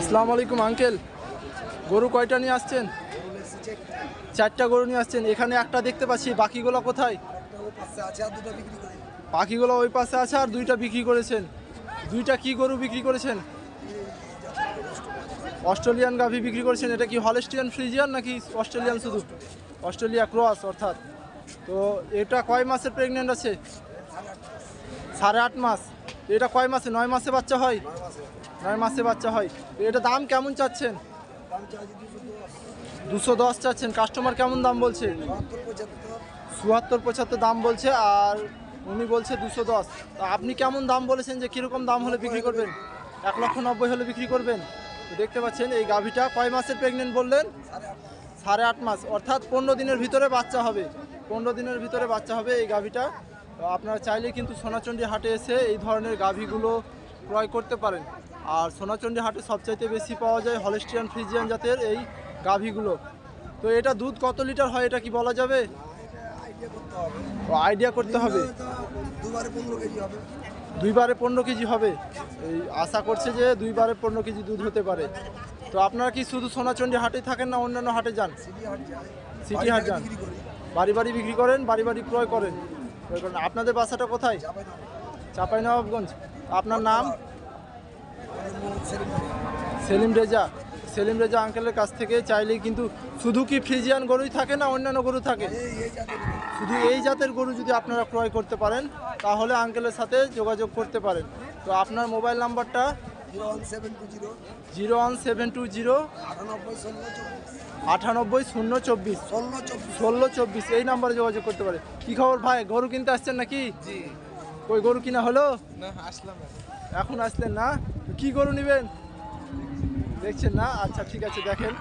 আসসালামু আলাইকুম, আঙ্কেল। গরু কয়টা নিয়ে আসছেন? চারটা গরু নিয়ে আসছেন। এখানে একটা দেখতে পাচ্ছি, বাকিগুলো কোথায়? বাকিগুলো ওই পাশে আছে আর দুইটা বিক্রি করেছেন। দুইটা কি গরু বিক্রি করেছেন? অস্ট্রেলিয়ান গাভি বিক্রি করেছেন। এটা কি হলেস্টিয়ান, ফ্রিজিয়ান নাকি অস্ট্রেলিয়ান শুধু? অস্ট্রেলিয়া ক্রস, অর্থাৎ। তো এটা কয় মাসের প্রেগনেন্ট আছে? সাড়ে আট মাস। এটা কয় মাসে? নয় মাসে বাচ্চা হয়? নয় মাসে। বাচ্চা হয়। এটা দাম কেমন চাচ্ছেন? দুশো দশ। চাচ্ছেন। কাস্টমার কেমন দাম বলছে? চুয়াত্তর পঁচাত্তর দাম বলছে আর উনি বলছে দুশো দশ। তা আপনি কেমন দাম বলেছেন যে কীরকম দাম হলে বিক্রি করবেন? এক লক্ষ নব্বই হলে বিক্রি করবেন? তো দেখতে পাচ্ছেন এই গাভিটা কয় মাসের প্রেগনেন্ট বললেন? সাড়ে আট মাস। অর্থাৎ পনেরো দিনের ভিতরে বাচ্চা হবে। পনেরো দিনের ভিতরে বাচ্চা হবে এই গাভিটা। আপনারা চাইলে কিন্তু সোনাচণ্ডী হাটে এসে এই ধরনের গাভীগুলো ক্রয় করতে পারেন। আর সোনাচণ্ডী হাটে সবচাইতে বেশি পাওয়া যায় হলেস্টিয়ান ফ্রিজিয়ান জাতের এই গাভীগুলো। তো এটা দুধ কত লিটার হয় এটা কি বলা যাবে? আইডিয়া করতে হবে। দুইবারে পনেরো কেজি হবে। এই আশা করছে যে দুইবারে পনেরো কেজি দুধ হতে পারে। তো আপনারা কি শুধু সোনাচণ্ডী হাটে থাকেন না অন্যান্য হাটে যান? সিটি হাট যান। বাড়ি বাড়ি বিক্রি করেন বাড়ি বাড়ি ক্রয় করেন। আপনাদের বাসাটা কোথায়? চাপাই না চাঁপাইনবাবগঞ্জ। আপনার নাম? সেলিম রেজা। সেলিম রেজা আঙ্কেলের কাছ থেকে চাইলেই কিন্তু শুধু কি ফ্রিজিয়ান গরুই থাকে না অন্যান্য গরু থাকে? শুধু এই জাতের গরু যদি আপনারা ক্রয় করতে পারেন, তাহলে আঙ্কেলের সাথে যোগাযোগ করতে পারেন। তো আপনার মোবাইল নাম্বারটা zero one seven two zero আটানব্বই শূন্য চব্বিশ ষোলো চব্বিশ এই নাম্বারে যোগাযোগ করতে পারে। কি খবর ভাই? গরু কিনতে আসছেন নাকি? ওই গরু কিনা হলো? আসলাম এখন। আসলেন না? কি গরু নেবেন? দেখছেন না? আচ্ছা ঠিক আছে দেখেন।